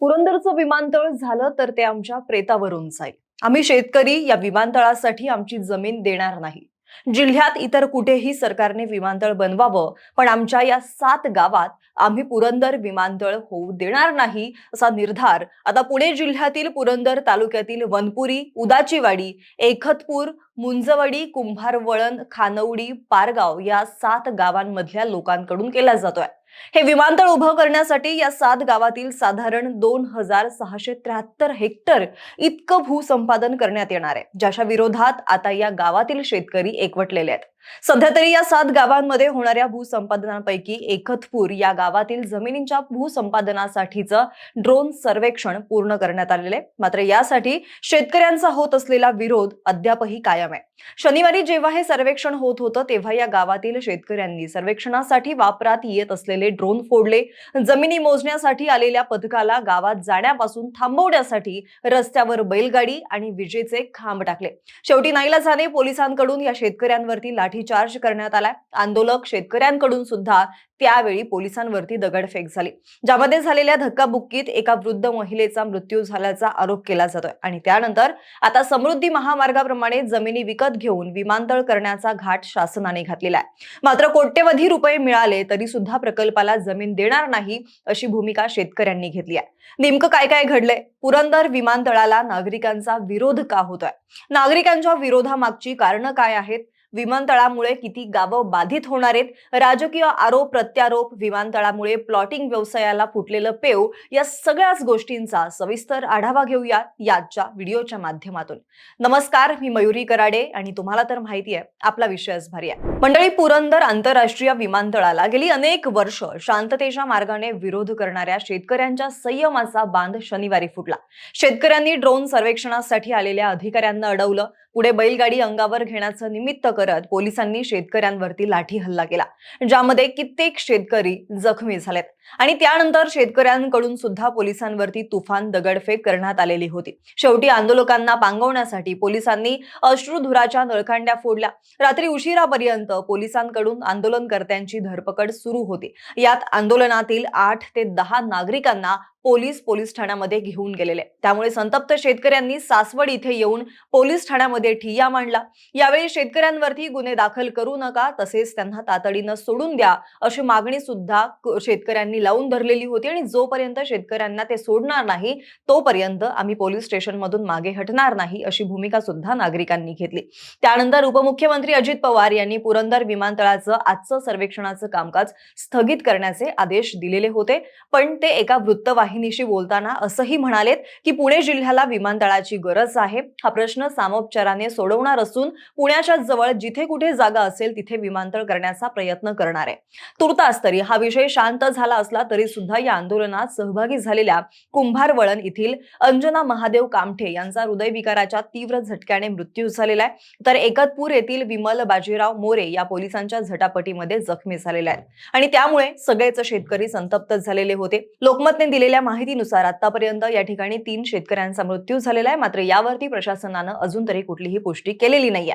पुरंदरचं विमानतळ झालं तर ते आमच्या प्रेतावरून जाईल. आम्ही शेतकरी या विमानतळासाठी आमची जमीन देणार नाही. जिल्ह्यात इतर कुठेही सरकारने विमानतळ बनवावं पण आमच्या या सात गावात आम्ही पुरंदर विमानतळ होऊ देणार नाही असा निर्धार आता पुणे जिल्ह्यातील पुरंदर तालुक्यातील वनपुरी उदाचीवाडी एकतपूर मुंजवडी कुंभारवळण खानवडी पारगाव या सात गावांमधल्या लोकांकडून केला जातोय. हे विमानतळ उभं करण्यासाठी या सात गावातील साधारण दोन हजार सहाशे त्र्याहत्तर हेक्टर इतकं भूसंपादन करण्यात येणार आहे ज्याच्या विरोधात आता या गावातील शेतकरी एकवटलेले आहेत. सध्या तरी या सात गावांमध्ये होणाऱ्या भूसंपादनापैकी एकतपूर या गावातील जमिनींच्या भूसंपादनासाठीचं ड्रोन सर्वेक्षण पूर्ण करण्यात आलेले मात्र यासाठी शेतकऱ्यांचा होत असलेला विरोध अद्यापही कायम आहे. शनिवारी जेव्हा हे सर्वेक्षण होत होतं तेव्हा या गावातील शेतकऱ्यांनी सर्वेक्षणासाठी वापरात येत असलेले ड्रोन फोडले. जमिनी मोजण्यासाठी आलेल्या पथकाला गावात जाण्यापासून थांबवण्यासाठी रस्त्यावर बैलगाडी आणि विजेचे खांब टाकले. शेवटी नाईलाजाने पोलिसांकडून या शेतकऱ्यांवरती लाट लाठीचार्ज करण्यात आलाय. आंदोलक शेतकऱ्यांकडून सुद्धा त्यावेळी पोलिसांवरती दगडफेक झाली. ज्यामध्ये झालेल्या धक्काबुक्कीत एका वृद्ध महिलेचा मृत्यू झाल्याचा आरोप केला जातोय. आणि त्यानंतर आता समृद्धी महामार्गाप्रमाणे जमिनी विकत घेऊन विमानतळ करण्याचा घाट शासनाने घातलेला आहे. मात्र कोट्यवधी रुपये मिळाले तरी सुद्धा प्रकल्पाला जमीन देणार नाही अशी भूमिका शेतकऱ्यांनी घेतली आहे. नेमकं काय काय घडलंय? पुरंदर विमानतळाला नागरिकांचा विरोध का होतोय? नागरिकांच्या विरोधामागची कारणं काय आहेत? विमानतळामुळे किती गावं बाधित होणार आहेत? राजकीय आरोप प्रत्यारोप विमानतळामुळे प्लॉटिंग व्यवसायाला फुटलेलं पेव या सगळ्याच गोष्टींचा सविस्तर आढावा घेऊया याच्या व्हिडिओच्या माध्यमातून. नमस्कार मी मयुरी कराडे आणि तुम्हाला तर माहिती आहे आपला विषयच भारी आहे. मंडळी पुरंदर आंतरराष्ट्रीय विमानतळाला गेली अनेक वर्ष शांततेच्या मार्गाने विरोध करणाऱ्या शेतकऱ्यांच्या संयमाचा बांध शनिवारी फुटला. शेतकऱ्यांनी ड्रोन सर्वेक्षणासाठी आलेल्या अधिकाऱ्यांना अडवलं पुढे बैलगाडी अंगावर घेण्याचं निमित्त करत पोलिसांनी शेतकऱ्यांवरती लाठी हल्ला केला ज्यामध्ये कित्येक शेतकरी जखमी झालेत. आणि त्यानंतर शेतकऱ्यांकडून सुद्धा पोलिसांवरती तुफान दगडफेक करण्यात आलेली होती. शेवटी आंदोलकांना पांगवण्यासाठी पोलिसांनी अश्रुधुराच्या नळकांड्या फोडल्या. रात्री उशिरापर्यंत पोलिसांकडून आंदोलनकर्त्यांची धरपकड सुरू होती. यात आंदोलनातील आठ ते दहा नागरिकांना पोलीस पोलीस ठाण्यामध्ये घेऊन गेलेले. त्यामुळे संतप्त शेतकऱ्यांनी सासवड इथे येऊन पोलीस ठाण्यामध्ये ठिय्या मांडला. यावेळी शेतकऱ्यांवरती गुन्हे दाखल करू नका तसेच त्यांना तातडीनं सोडून द्या अशी मागणी सुद्धा शेतकऱ्यांनी त्यांनी लावून धरलेली होती आणि जोपर्यंत शेतकऱ्यांना ते सोडणार नाही तोपर्यंत आम्ही पोलीस स्टेशनमधून मागे हटणार नाही अशी भूमिका सुद्धा नागरिकांनी घेतली. त्यानंतर उपमुख्यमंत्री अजित पवार यांनी पुरंदर विमानतळाचं आजचं सर्वेक्षणाचं कामकाज स्थगित करण्याचे आदेश दिलेले होते. पण ते एका वृत्तवाहिनीशी बोलताना असंही म्हणालेत की पुणे जिल्ह्याला विमानतळाची गरज आहे. हा प्रश्न सामोपचाराने सोडवणार असून पुण्याच्या जवळ जिथे कुठे जागा असेल तिथे विमानतळ करण्याचा प्रयत्न करणार आहे. तुर्तास तरी हा विषय शांत झाला असला तरी सुद्धा या आंदोलनात सहभागी झालेल्या कुंभारवळण येथील अंजना महादेव कामठे यांचा हृदयविकाराच्या तीव्र झटक्याने मृत्यू झालेला आहे. तर एकतपूर येथील विमल बाजीराव मोरे या पोलिसांच्या झटापटीमध्ये जखमी झालेल्या आहेत. आणि त्यामुळे सगळेच शेतकरी संतप्त झालेले होते. लोकमतने दिलेल्या माहितीनुसार आतापर्यंत या ठिकाणी तीन शेतकऱ्यांचा मृत्यू झालेला आहे. मात्र यावरती प्रशासनानं अजून तरी कुठलीही पुष्टी केलेली नाहीये.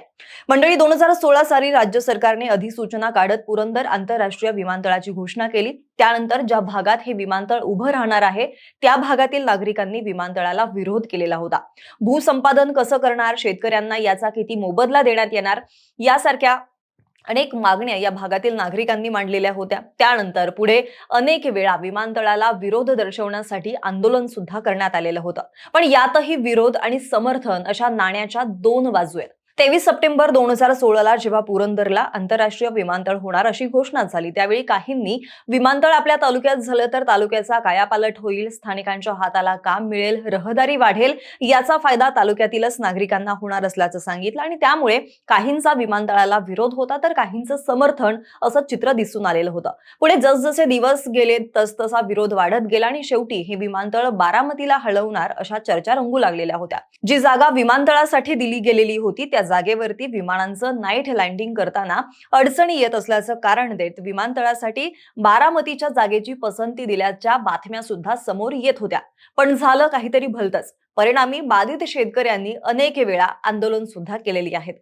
मंडळी दोन हजार सोळा साली राज्य सरकारने अधिसूचना काढत पुरंदर आंतरराष्ट्रीय विमानतळाची घोषणा केली. त्यानंतर ज्या भागात हे विमानतळ उभं राहणार आहे त्या भागातील नागरिकांनी विमानतळाला विरोध केलेला होता. भूसंपादन कसं करणार शेतकऱ्यांना याचा किती मोबदला देण्यात येणार यासारख्या अनेक मागण्या या भागातील नागरिकांनी मांडलेल्या होत्या. त्यानंतर पुढे अनेक वेळा विमानतळाला विरोध दर्शवण्यासाठी आंदोलन सुद्धा करण्यात आलेलं होतं. पण यातही विरोध आणि समर्थन अशा नाण्याच्या दोन बाजू आहेत. तेवीस सप्टेंबर दोन हजार सोळाला जेव्हा पुरंदरला आंतरराष्ट्रीय विमानतळ होणार अशी घोषणा झाली त्यावेळी काहींनी विमानतळ आपल्या तालुक्यात झालं तर तालुक्याचा कायापालट होईल स्थानिकांच्या हाताला काम मिळेल रहदारी वाढेल याचा फायदा तालुक्यातीलच नागरिकांना होणार असल्याचं सांगितलं आणि त्यामुळे काहींचा विमानतळाला विरोध होता तर काहींचं समर्थन असं चित्र दिसून आलेलं होतं. पुढे जसजसे दिवस गेले तसतसा विरोध वाढत गेला आणि शेवटी हे विमानतळ बारामतीला हलवणार अशा चर्चा रंगू लागलेल्या होत्या. जी जागा विमानतळासाठी दिली गेलेली होती त्या जागेवरती विमानांचं नाईट लँडिंग करताना अडचणी येत असल्याचं कारण देत विमानतळासाठी बारामतीच्या जागेची पसंती दिल्याच्या बातम्या सुद्धा समोर येत होत्या. पण झालं काहीतरी भलतंच. परिणामी बाधित शेतकऱ्यांनी अनेक वेळा आंदोलन सुद्धा केलेली आहेत.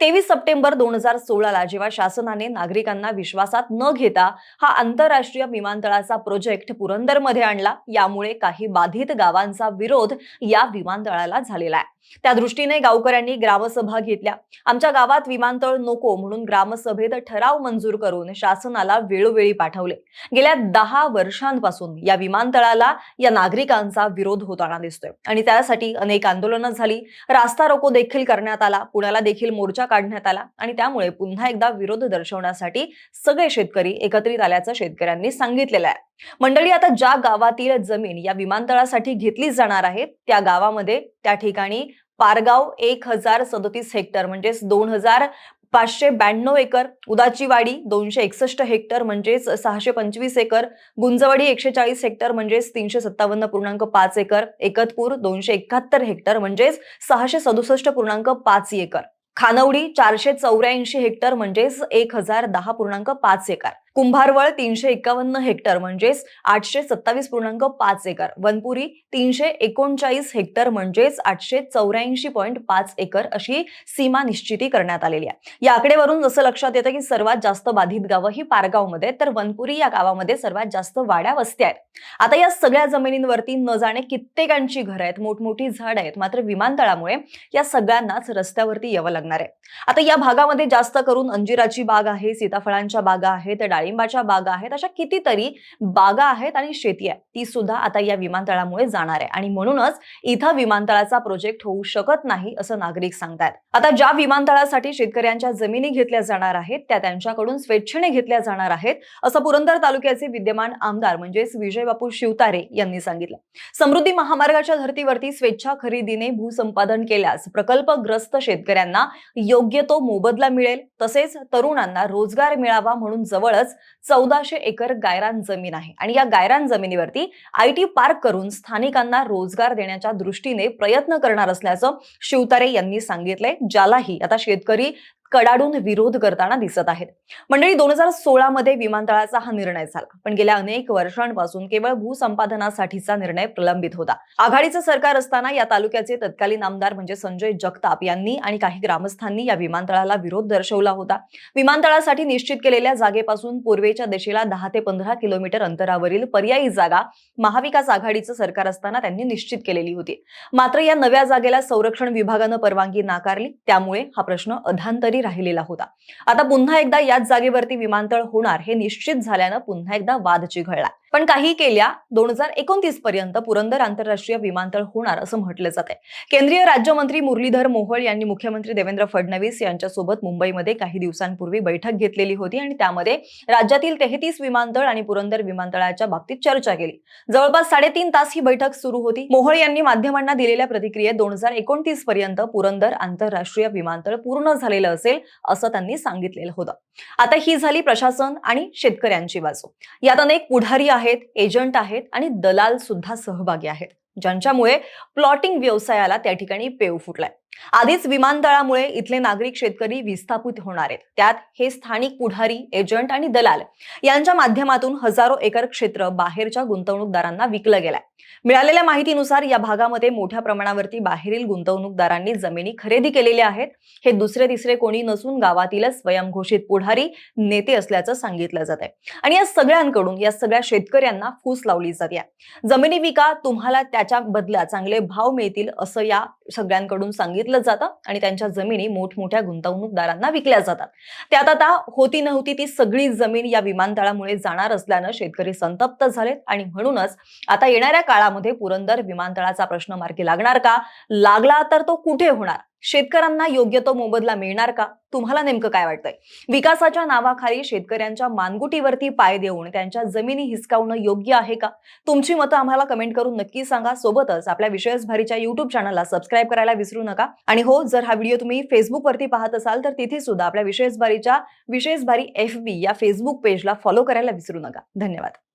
तेवीस सप्टेंबर दोन हजार सोळाला जेव्हा शासनाने नागरिकांना विश्वासात न घेता हा आंतरराष्ट्रीय विमानतळाचा प्रोजेक्ट पुरंदरमध्ये आणला यामुळे काही बाधित गावांचा विरोध या विमानतळाला झालेला आहे. त्या दृष्टीने गावकऱ्यांनी ग्रामसभा घेतल्या. आमच्या गावात विमानतळ नको म्हणून ग्रामसभेत ठराव मंजूर करून शासनाला वेळोवेळी पाठवले. गेल्या दहा वर्षांपासून या विमानतळाला या नागरिकांचा विरोध होताना दिसतोय. आणि त्यासाठी अनेक आंदोलनं झाली. रास्ता रोको देखील करण्यात आला. पुण्याला देखील मोर्चा काढण्यात आला. आणि त्यामुळे पुन्हा एकदा विरोध दर्शवण्यासाठी सगळे शेतकरी एकत्रित आल्याचं शेतकऱ्यांनी सांगितलेलं आहे. मंडळी आता ज्या गावातील जमीन या विमानतळासाठी घेतली जाणार आहे त्या गावामध्ये त्या ठिकाणी पारगाव एक हजार सदतीस हेक्टर म्हणजेच दोन हजार पाचशे ब्याण्णव एकर उदाचीवाडी दोनशे एकसष्ट हेक्टर म्हणजेच सहाशे पंचवीस एकर गुंजवाडी एकशे चाळीस हेक्टर म्हणजेच तीनशे सत्तावन्न पूर्णांक पाच एकर एकतपूर दोनशे एकाहत्तर हेक्टर म्हणजेच सहाशे सदुसष्ट पूर्णांक पाच एकर खानवडी चारशे चौऱ्याऐंशी हेक्टर म्हणजेच एक हजार दहा पूर्णांक पाच एकर. कुंभारवळ तीनशे एकावन्न हेक्टर म्हणजेच आठशे सत्तावीस पूर्णांक पाच एकर. वनपुरी तीनशे एकोणचाळीस हेक्टर म्हणजेच आठशे चौऱ्याऐंशी पॉईंट पाच एकर अशी सीमा निश्चिती करण्यात आलेली आहे. या आकडेवरून जसं लक्षात येतं की सर्वात जास्त बाधित गावं ही पारगावमध्ये तर वनपुरी या गावामध्ये सर्वात जास्त वाड्या वस्त्या आहेत. आता या सगळ्या जमिनींवरती न जाणे कित्येकांची घरं आहेत मोठमोठी झाड आहेत मात्र विमानतळामुळे या सगळ्यांनाच रस्त्यावरती यावं लागणार आहे. आता या भागामध्ये जास्त करून अंजिराची बाग आहे सीताफळांच्या बागा आहेत डाळिंबाच्या बागा आहेत अशा कितीतरी बागा आहेत आणि शेती आहे. ती सुद्धा आता या विमानतळामुळे जाणार आहे. आणि म्हणूनच इथं विमानतळाचा प्रोजेक्ट होऊ शकत नाही असं नागरिक सांगतात आता ज्या विमानतळासाठी शेतकऱ्यांच्या जमिनी घेतल्या जाणार आहेत त्या त्यांच्याकडून स्वेच्छेने घेतल्या जाणार आहेत असं पुरंदर तालुक्याचे विद्यमान आमदार म्हणजेच विजय बापू शिवतारे यांनी सांगितलं. समृद्धी महामार्गाच्या धर्तीवरती स्वेच्छा खरेदीने भूसंपादन केल्यास प्रकल्पग्रस्त शेतकऱ्यांना योग्य तो मोबदला मिळेल. तसेच तरुणांना रोजगार मिळावा म्हणून जवळच चौदाशे एकर गायरान जमीन आहे. आणि या गायरान जमिनीवरती आय टी पार्क करून स्थानिकांना रोजगार देण्याच्या दृष्टीने प्रयत्न करणार असल्याचं शिवतारे यांनी सांगितलंय ज्यालाही आता शेतकरी कडाडून विरोध करताना दिसत आहेत. मंडळी दोन हजार सोळामध्ये विमानतळाचा हा निर्णय झाला. पण गेल्या अनेक वर्षांपासून केवळ भूसंपादनासाठीचा निर्णय प्रलंबित होता. आघाडीचं सरकार असताना या तालुक्याचे तत्कालीन आमदार म्हणजे संजय जगताप यांनी आणि काही ग्रामस्थांनी या विमानतळाला विरोध दर्शवला होता. विमानतळासाठी निश्चित केलेल्या जागेपासून पूर्वेच्या दिशेला दहा ते पंधरा किलोमीटर अंतरावरील पर्यायी जागा महाविकास आघाडीचं सरकार असताना त्यांनी निश्चित केलेली होती. मात्र या नव्या जागेला संरक्षण विभागानं परवानगी नाकारली. त्यामुळे हा प्रश्न अधांतरी राहिलेला होता. आता पुन्हा एकदा याच जागेवरती विमानतळ होणार हे निश्चित झाल्यानं पुन्हा एकदा वाद चिघळला. पण काही केल्या दोन हजार एकोणतीस पर्यंत पुरंदर आंतरराष्ट्रीय विमानतळ होणार असं म्हटलं जात आहे केंद्रीय राज्यमंत्री मुरलीधर मोहोळ यांनी मुख्यमंत्री देवेंद्र फडणवीस यांच्यासोबत मुंबईमध्ये काही दिवसांपूर्वी बैठक घेतलेली होती आणि त्यामध्ये राज्यातील तेहतीस विमानतळ आणि पुरंदर विमानतळाच्या बाबतीत चर्चा केली. जवळपास साडेतीन तास ही बैठक सुरू होती. मोहोळ यांनी माध्यमांना दिलेल्या प्रतिक्रियेत दोन हजार एकोणतीस पर्यंत पुरंदर आंतरराष्ट्रीय विमानतळ पूर्ण झालेलं असेल असं त्यांनी सांगितलेलं होतं. आता ही झाली प्रशासन आणि शेतकऱ्यांची बाजू. यात अनेक पुढारी आहेत एजंट आहेत आणि दलाल सुद्धा सहभागी आहेत ज्यांच्यामुळे प्लॉटिंग व्यवसायाला त्या ठिकाणी पेव फुटलाय. आधीच विमानतळामुळे इथले नागरिक शेतकरी विस्थापित होणार आहेत. त्यात हे स्थानिक पुढारी एजंट आणि दलाल यांच्या माध्यमातून हजारो एकर क्षेत्र बाहेरच्या गुंतवणूकदारांना विकलं गेलंय. मिळालेल्या माहितीनुसार या भागामध्ये मोठ्या प्रमाणावरती बाहेरील गुंतवणूकदारांनी जमिनी खरेदी केलेल्या आहेत. हे दुसरे तिसरे कोणी नसून गावातीलच स्वयंघोषित पुढारी नेते असल्याचं सांगितलं जात आहे. आणि या सगळ्यांकडून या सगळ्या शेतकऱ्यांना फूस लावली जाते जमिनी विका तुम्हाला त्याच्या बदल्या चांगले भाव मिळतील असं या सगळ्यांकडून सांगितलं सांगितलं जातं आणि त्यांच्या जमिनी मोठमोठ्या गुंतवणूकदारांना विकल्या जातात. त्यात आता होती नव्हती ती सगळी जमीन या विमानतळामुळे जाणार असल्यानं शेतकरी संतप्त झालेत. आणि म्हणूनच आता येणाऱ्या काळामध्ये पुरंदर विमानतळाचा प्रश्न मार्गी लागणार का? लागला तर तो कुठे होणार? शेतकऱ्यांना योग्य तो मोबदला मिळणार का? तुम्हाला नेमकं काय वाटतंय? विकासाच्या नावाखाली शेतकऱ्यांच्या मानगुटीवरती पाय देऊन त्यांच्या जमिनी हिसकावणं योग्य आहे का? तुमची मतं आम्हाला कमेंट करून नक्की सांगा. सोबतच आपल्या विषयच भारीच्या युट्यूब चॅनलला सबस्क्राईब करायला विसरू नका. आणि हो जर हा व्हिडिओ तुम्ही फेसबुकवरती पाहत असाल तर तिथे सुद्धा आपल्या विशेष भारीच्या विशेष भारी एफ बी या फेसबुक पेजला फॉलो करायला विसरू नका. धन्यवाद.